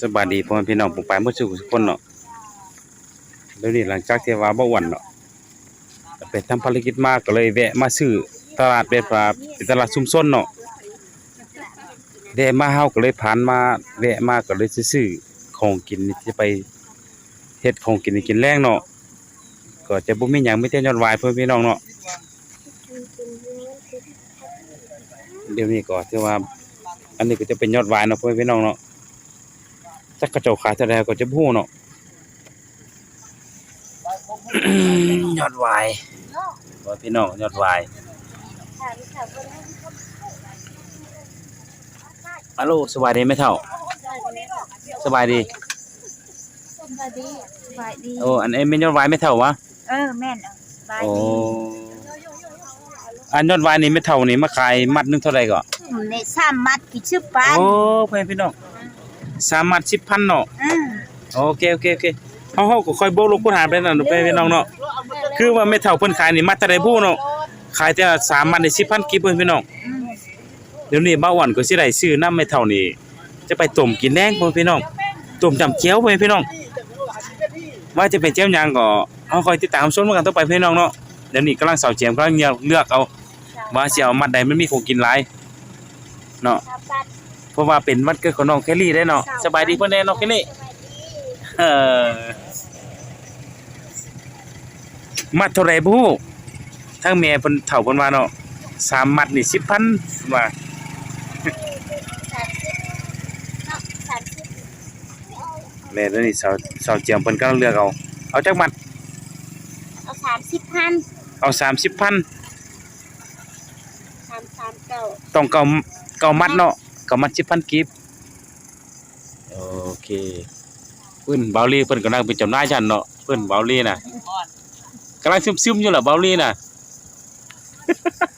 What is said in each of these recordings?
สบายดีพ่อแม่พี่น้องผมไปเมื่อสุขสุกคนเนาะเดี๋ยวนี้หลังจากเทวาบ่อ้วนเนาะไปทำภารกิจมากก็เลยแวะมาซื้อตลาดแบบว่าเป็นตลาดชุมชนเนาะแวะมาเฮาก็เลยผ่านมาแวะมาก็เลยซื้อของกินนี่ที่ไปเฮ็ดของกินกินแรงเนาะก็จะบ่มีหยังไมีแต่ยอดวายพ่อพี่น้องเนาะเดี๋ยวนี้ก็ที่ว่า อันนี้ก็จะเป็นยอดวายเนาะพ่อพี่น้องเนาะ จักกระเจ้าขายเท่าใดก็จะบ่ฮู้เนาะยอดวายว่าพี่น้องยอดวายฮัลโหลสบายดีไหมเท่า สบายดีสบายดีสบายดีโอ้ อันนี้เป็นยอดวายไหม่เท่าวะ เออแม่นเออสบายโอ้ ดีอันยอดวายนี่ไม่เท่านี่มาขายมัดหนึงเท่าไหร่ก็อืมในสามมัดกี่ชื่อปันโอ้เพื่อนพี่น้อง สามมัด10,000เนาะอืมโอเคโอเคโอเคเฮาเฮาก็ค่อยโบกลงคูณหารไปนั่นเนาะเพื่อนพี่น้องเนาะคือว่าไม่เท่าเพิ่นขายนี่มัดเท่าใดผู้เนาะขายแต่ละสามมัดได้10,000กิบเพิ่นพี่น้องอืมเดี๋ยวนี้บ้าหวันก็สิได้ซื้อน้ำไม่เท่านี้จะไปต้มกินแดงพ่อพี่น้องต้มจำเจียวพ่อพี่น้อง ว่าจะเป็นเจียวหยังก็เอาคอยติดตามชมกันต่อไปพี่น้องเนาะเดี๋ยวนี้กำลังเสาเจียมกำลังเลือกเลือกเอาว่าสิเอามัดใดมันมีของกินหลายเนาะสามปัน เพราะว่าเป็นวันเกิดของน้องแคลลี่ได้เนาะสบายดีเพิ่นแน่น้องแคลลี่สบายดีเออมัดเท่าไหร่บ่ฮู้ทางแม่เพิ่นเฒ่าเพิ่นว่าเนาะสามมัดนี่10,000ว่าสามสิบเนาะสามสิบแม่เดี๋ยวนี้สาวสาวเจียมเพิ่นกำลังเลือกเอา เอาจักมัด เอาสามสิบพัน เอา30,000สามสามเก้าต้องเก่าเก่ามัดเนาะ เก่ามัด10,000 กีบโอเคเพิ่นเบาลีเพิ่นกำลังเป็นเจ้านายฉันเนาะเพิ่นเบาลีน่ะกำลังซึมๆอยู่ล่ะเบาลีน่ะ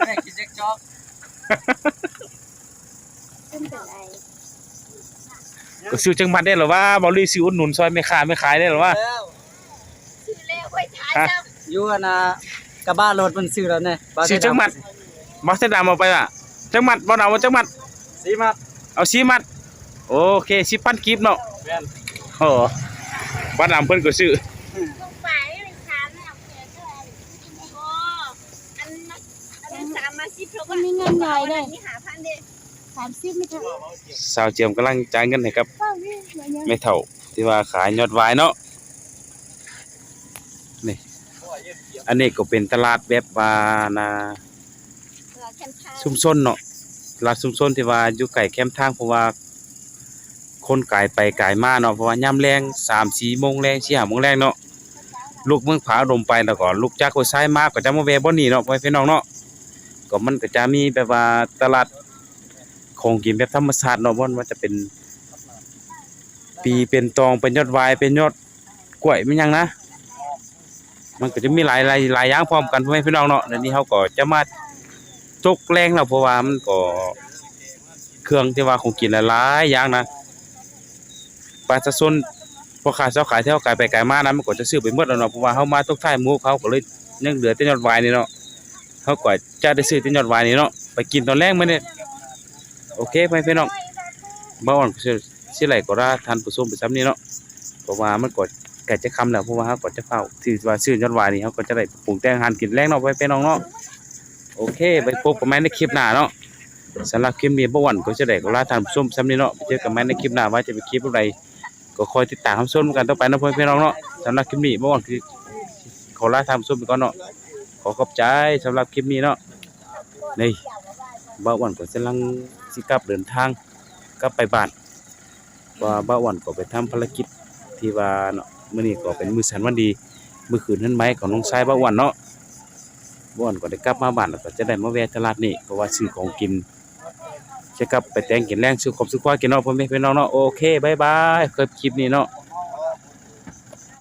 แม่กินเจ๊กจ๊อกขึ้นเป็นไรก็ซื้อจังมัดได้เหรอว่าเบาลีสิอุดหนุนซอยแม่ค้าแม่ขายได้เหรอว่าแล้วซื้อแล้วไว้ท้ายฮะจ้าอยู่กันนะกระบะรถมันซื้อแล้วเนี่ยบาซื้อจังมัดบ่เสดามเอาไปล่ะจังมัดบ่เอาจังมัดสีมัด เอา4มัด โอเค10,000กีบเนาะแม่นโอ้บ้านนำเพิ่นก็ซื้อลงไปเลยสามแล้วเท่าไหร่โอ้อันนั้นอันนั้นสามมาสิบเพราะว่ามีเงินใหญ่เลย นี่หาพันเด้สามสิบไม่ถึงสาวเจียมกำลังจ่ายเงินให้กับเป้าเนี่ยเหลือเยอะแม่เฒ่าที่ว่าขายยอดวายเนาะนี่อันนี้ก็เป็นตลาดแบบว่านาเหลือแค่ทางชุมชนเนาะ ตลาดชุมชนที่ว่าอยู่ใกล้แคมทางเพราะว่า คนไกายไปไกายมาเนาะเพราะว่ายามแรง3-4โมงแรง4-5โมงแรงเนาะลูกเมืองผาดมไปแล้วก็ลูกจากโคซ้ายมากก็จะมาแวบ่นี่เนาะพ่อพี่น้องเนาะก็มันก็จะมีแบบว่าตลาดของกินแบบธรรมชาติเนาะบ่ว่าจะเป็น ปีเป็นตองเป็นยอดวายเป็นยอดกล้วยมันหยังนะ มันก็จะมีหลายหลายหลายอย่างพร้อมกันพ่อแม่พี่น้องเนาะเดี๋ยวนี้เขาก็จะมา ตกแรงแล้วเพราะว่ามันก็เครื่องที่ว่าของกินหลายอย่างนะประชาชนพอขายเจ้าขายเท่าขายไปขายมานะมันก็จะซื้อไปหมดแล้วเนาะเพราะว่าเฮามาตกท้ายมูเขาก็เลยยังเหลือแต่ยอดวายนี่เนาะเขาก็จะได้ซื้อแต่ยอดวายนี่เนาะไปกินตอนแรกมื้อนี้โอเคพ่อแม่พี่น้องบ่อ่อนก็สิสิไหลก็ราท่านผู้ชมไปซ้ำนี้เนาะเพราะว่ามันก็ใกล้จะคำแล้วเพราะว่าเขาก็จะเฝ้าถือว่าซื้อยอดวายนี่เขาก็จะได้ปรุงแต่งหารกินแรงเนาะไว้เป็นน้องเนาะ โอเคไปพบกันใหม่ในคลิปหน้าเนาะสำหรับคลิปนี้บ่วันก็จะได้ขอลาท่านผู้ชมซ้ำนี้เนาะไปเจอกันใหม่ในคลิปหน้าว่าจะเป็นคลิปอะไรก็คอยติดตามรับชมกันต่อไปนาะพ่อพี่น้องเนาะสำหรับคลิปนี้บ่วันคือขอลาท่านผู้ชมไปก่อนเนาะขอขอบใจสำหรับคลิปนี้เนาะนี่บ่วันก็กำลังสิกลับเดินทางกลับไปบ้านว่าบ่วันก็ไปทำภารกิจที่ว่าเนาะมื้อนี้ก็เป็นมือสันวันดี มือคืนนั้นไหมของน้องชายบ่าอ้วนเนาะ บ่อ้วนก็ได้กลับมาบ้านแล้วก็จะได้มาแวะตลาดนี่เพราะว่าซื้อของกินจะกลับไปแต่งกินแรงซื้อของซื้อควายกินเนาะพ่อแม่พี่น้องเนาะโอเคบายบายคลิปนี้เนาะ